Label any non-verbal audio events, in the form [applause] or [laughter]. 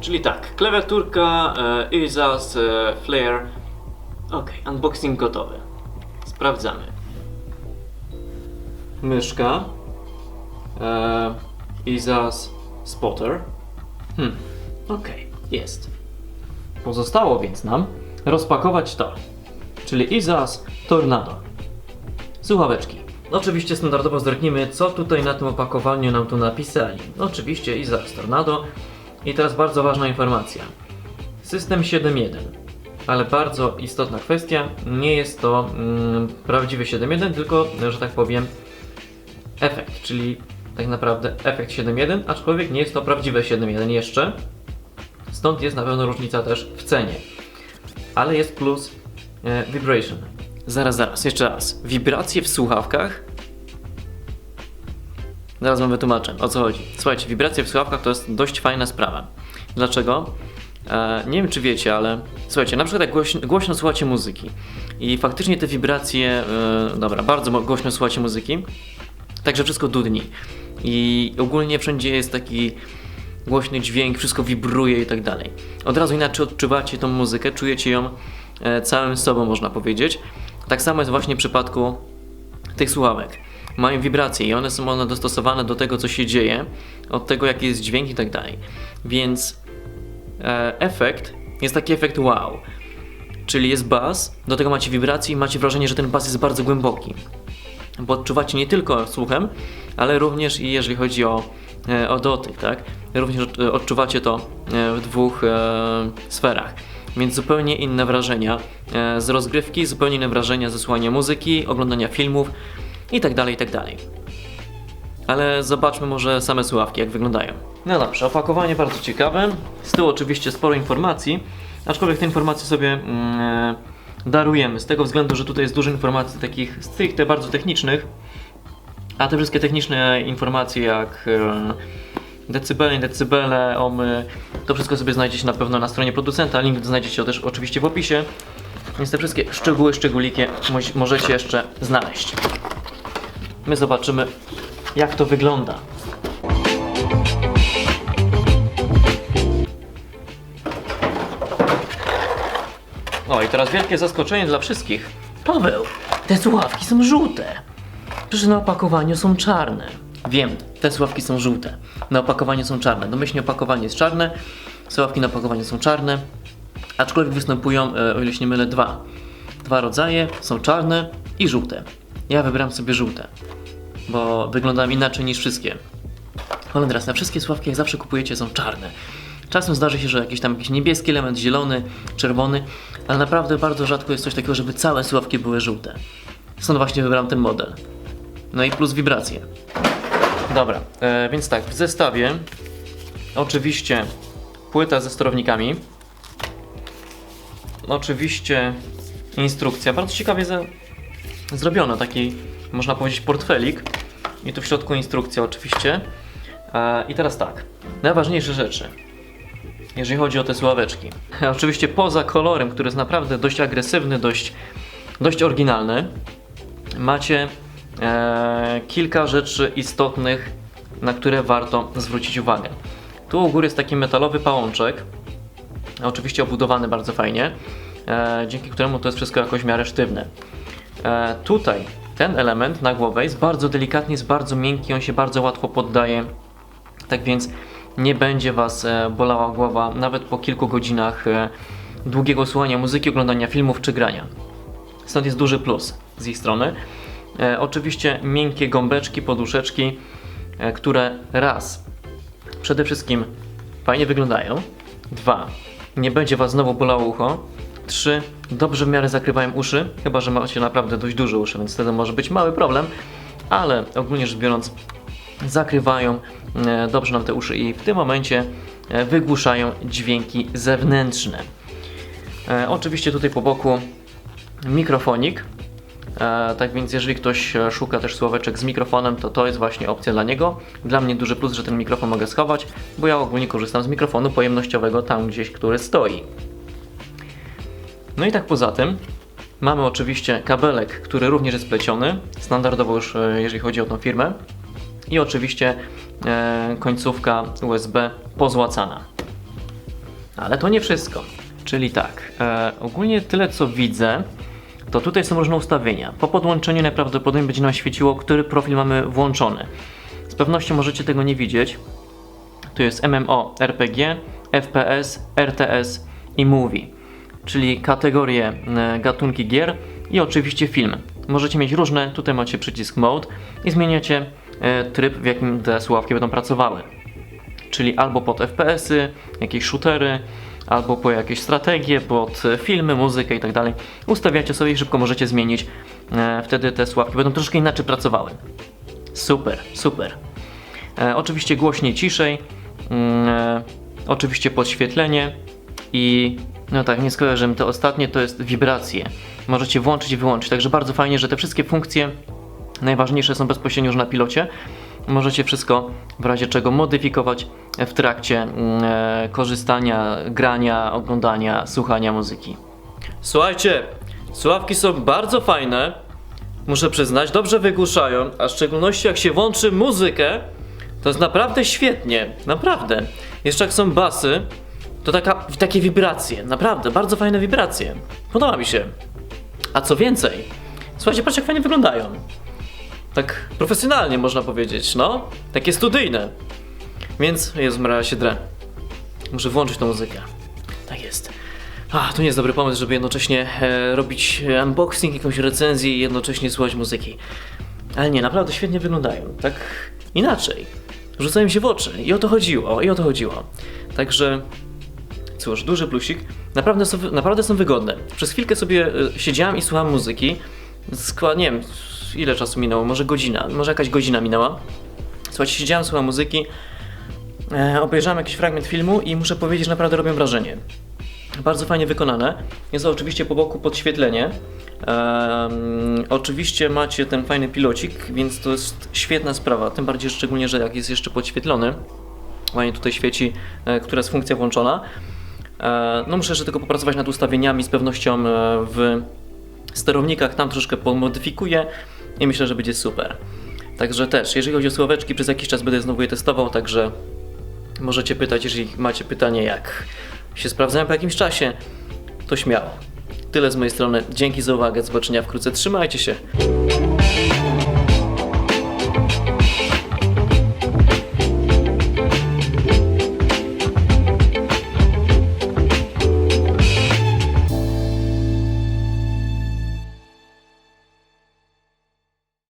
Czyli tak, klawiaturka, e, ISAS, e, Flare. Ok, unboxing gotowy. Sprawdzamy. Myszka. E, ISAS Spotter. Hmm, ok, jest. Pozostało więc nam rozpakować to, czyli ISAS Tornado. Słuchaweczki. Oczywiście standardowo zerknijmy, co tutaj na tym opakowaniu nam tu napisali. Oczywiście ISAS Tornado. I teraz bardzo ważna informacja. System 7.1. Ale bardzo istotna kwestia, nie jest to mm, prawdziwy 7.1, tylko, że tak powiem, efekt, czyli tak naprawdę efekt 7.1, aczkolwiek nie jest to prawdziwe 7.1 jeszcze. Stąd jest na pewno różnica też w cenie. Ale jest plus e, vibration. Zaraz, zaraz, jeszcze raz. Wibracje w słuchawkach Zaraz wam wytłumaczę, o co chodzi. Słuchajcie, wibracje w słuchawkach to jest dość fajna sprawa. Dlaczego? E, nie wiem, czy wiecie, ale słuchajcie, na przykład jak głośno, głośno słuchacie muzyki i faktycznie te wibracje, e, dobra, bardzo głośno słuchacie muzyki, także wszystko dudni i ogólnie wszędzie jest taki głośny dźwięk, wszystko wibruje i tak dalej. Od razu inaczej odczuwacie tą muzykę, czujecie ją e, całym sobą, można powiedzieć. Tak samo jest właśnie w przypadku tych słuchawek. Mają wibracje i one są one dostosowane do tego, co się dzieje, od tego, jaki jest dźwięk i tak dalej. Więc e, efekt jest taki efekt wow. Czyli jest bas, do tego macie wibracje i macie wrażenie, że ten bas jest bardzo głęboki. Bo odczuwacie nie tylko słuchem, ale również i jeżeli chodzi o, e, o dotyk, tak? Również od- odczuwacie to e, w dwóch e, sferach. Więc zupełnie inne wrażenia e, z rozgrywki, zupełnie inne wrażenia ze słuchania muzyki, oglądania filmów i tak dalej, i tak dalej. Ale zobaczmy może same słuchawki, jak wyglądają. No dobrze, opakowanie bardzo ciekawe. Z tyłu oczywiście sporo informacji, aczkolwiek te informacje sobie mm, darujemy, z tego względu, że tutaj jest dużo informacji takich stricte bardzo technicznych, a te wszystkie techniczne informacje jak e, decybele, decybele, omy, to wszystko sobie znajdziecie na pewno na stronie producenta, link znajdziecie też oczywiście w opisie, więc te wszystkie szczegóły, szczególiki możecie jeszcze znaleźć. My zobaczymy, jak to wygląda. O, i teraz wielkie zaskoczenie dla wszystkich. Paweł, te słuchawki są żółte. Przecież na opakowaniu są czarne. Wiem, te słuchawki są żółte. Na opakowaniu są czarne. Domyślnie opakowanie jest czarne, słuchawki na opakowaniu są czarne. Aczkolwiek występują, e, o ile się nie mylę, dwa. Dwa rodzaje, są czarne i żółte. Ja wybrałem sobie żółte, bo wyglądają inaczej niż wszystkie. Holendras, na wszystkie słuchawki jak zawsze kupujecie są czarne. Czasem zdarzy się, że jakiś tam jakiś niebieski element, zielony, czerwony, ale naprawdę bardzo rzadko jest coś takiego, żeby całe słuchawki były żółte. Stąd właśnie wybrałem ten model. No i plus wibracje. Dobra, e, więc tak, w zestawie oczywiście płyta ze sterownikami. Oczywiście instrukcja, bardzo ciekawie za, zrobiona, taki można powiedzieć portfelik. I tu w środku instrukcja oczywiście. E, I teraz tak, najważniejsze rzeczy, jeżeli chodzi o te sławeczki. [laughs] Oczywiście poza kolorem, który jest naprawdę dość agresywny, dość, dość oryginalny, macie e, kilka rzeczy istotnych, na które warto zwrócić uwagę. Tu u góry jest taki metalowy pałączek, oczywiście obudowany bardzo fajnie, e, dzięki któremu to jest wszystko jakoś w miarę sztywne. E, tutaj ten element na głowę jest bardzo delikatny, jest bardzo miękki, on się bardzo łatwo poddaje, tak więc nie będzie Was e, bolała głowa nawet po kilku godzinach e, długiego słuchania muzyki, oglądania filmów czy grania. Stąd jest duży plus z ich strony. E, oczywiście miękkie gąbeczki, poduszeczki, e, które raz, przede wszystkim fajnie wyglądają, dwa, nie będzie Was znowu bolało ucho, trzy, dobrze w miarę zakrywają uszy, chyba że macie naprawdę dość duże uszy, więc wtedy może być mały problem, ale ogólnie rzecz biorąc zakrywają e, dobrze nam te uszy i w tym momencie e, wygłuszają dźwięki zewnętrzne. E, oczywiście tutaj po boku mikrofonik. Tak więc jeżeli ktoś szuka też słóweczek z mikrofonem, to to jest właśnie opcja dla niego. Dla mnie duży plus, że ten mikrofon mogę schować, bo ja ogólnie korzystam z mikrofonu pojemnościowego tam gdzieś, który stoi. No i tak poza tym mamy oczywiście kabelek, który również jest pleciony, standardowo już e, jeżeli chodzi o tą firmę. I oczywiście e, końcówka USB pozłacana. Ale to nie wszystko. Czyli tak, e, ogólnie tyle co widzę, to tutaj są różne ustawienia. Po podłączeniu najprawdopodobniej będzie nam świeciło, który profil mamy włączony. Z pewnością możecie tego nie widzieć. Tu jest MMO, RPG, FPS, RTS i Movie, czyli kategorie, e, gatunki gier i oczywiście film. Możecie mieć różne, tutaj macie przycisk Mode i zmieniacie e, tryb, w jakim te słuchawki będą pracowały. Czyli albo pod FPS-y, jakieś shootery, albo po jakieś strategie, pod e, filmy, muzykę i tak dalej. Ustawiacie sobie i szybko możecie zmienić. Wtedy te słuchawki będą troszkę inaczej pracowały. Super, super. Oczywiście głośniej, ciszej. Mm, oczywiście podświetlenie i no tak, nie skojarzymy, te ostatnie to jest wibracje. Możecie włączyć i wyłączyć, także bardzo fajnie, że te wszystkie funkcje najważniejsze są bezpośrednio już na pilocie. Możecie wszystko w razie czego modyfikować w trakcie mm, e, korzystania, grania, oglądania, słuchania muzyki. Słuchajcie, słuchawki są bardzo fajne. Muszę przyznać, dobrze wygłuszają, a w szczególności jak się włączy muzykę, to jest naprawdę świetnie, naprawdę. Jeszcze jak są basy, to taka, takie wibracje, naprawdę, bardzo fajne wibracje. Podoba mi się. A co więcej, słuchajcie, patrzcie jak fajnie wyglądają. Tak profesjonalnie można powiedzieć, no. Takie studyjne. Więc jest mra się drę. Muszę włączyć tą muzykę. Tak jest. A, to nie jest dobry pomysł, żeby jednocześnie e, robić unboxing, jakąś recenzję i jednocześnie słuchać muzyki. Ale nie, naprawdę świetnie wyglądają. Tak inaczej. Rzucają się w oczy. I o to chodziło, i o to chodziło. Także cóż, duży plusik. Naprawdę są, naprawdę są wygodne. Przez chwilkę sobie e, siedziałem i słuchałem muzyki. Skła, nie wiem, ile czasu minęło, może godzina, może jakaś godzina minęła. Słuchajcie, siedziałem, słuchałem muzyki, e, obejrzałem jakiś fragment filmu i muszę powiedzieć, że naprawdę robią wrażenie. Bardzo fajnie wykonane. Jest oczywiście po boku podświetlenie. Em, oczywiście macie ten fajny pilocik, więc to jest świetna sprawa. Tym bardziej szczególnie, że jak jest jeszcze podświetlony, ładnie tutaj świeci, e, która jest funkcja włączona. E, no muszę jeszcze tylko popracować nad ustawieniami, z pewnością e, w sterownikach tam troszkę pomodyfikuję i myślę, że będzie super. Także też, jeżeli chodzi o słoweczki, przez jakiś czas będę znowu je testował, także możecie pytać, jeżeli macie pytanie, jak się sprawdzają po jakimś czasie, to śmiało. Tyle z mojej strony. Dzięki za uwagę. Do zobaczenia wkrótce. Trzymajcie się.